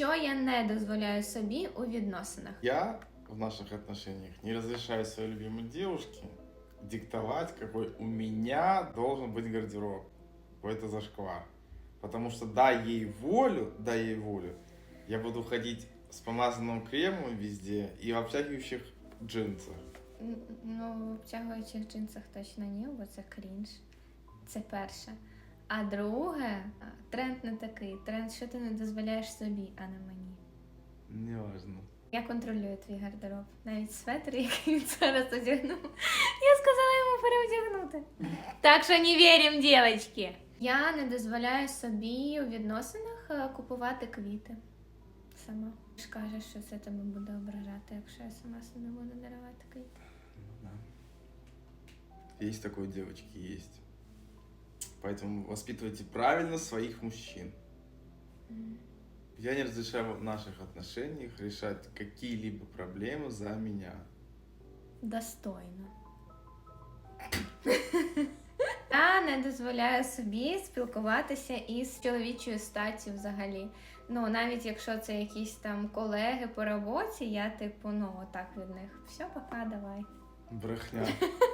Що я не дозволяю собі у відносинах? Я в наших отношениях не разрешаю своей любимой девушке диктовать, какой у меня должен быть гардероб. Это зашквар. Потому что дай ей волю, дай ей волю, я буду ходить с помазанным кремом везде и в обтягивающих джинсах. Н- Ну, в обтягуючих джинсах точно ні, бо це крінж. Це перше. А друге, тренд не такий. Тренд, що ти не дозволяєш собі, а не мені. Неважно. Я контролюю твій гардероб. Навіть светр, який він зараз одягнув. Я сказала йому переодягнути. Так що не віримо, дівчатки. Я не дозволяю собі у відносинах е, купувати квіти. Сама. Ж кажеш, що це тебе буде ображати, якщо я сама собі буду дарувати квіти. Ну да. Есть такое, девочки, есть. Поэтому воспитывайте правильно своих мужчин. М. Я не разрешаю в наших отношениях решать какие-либо проблемы за меня. Достойно. Я не дозволяю собі спілкуватися із чоловічою статтю взагалі. Ну, навіть якщо це якісь там колеги по роботі, я типу, ну, отак від них. Все, пока, давай. Брехня.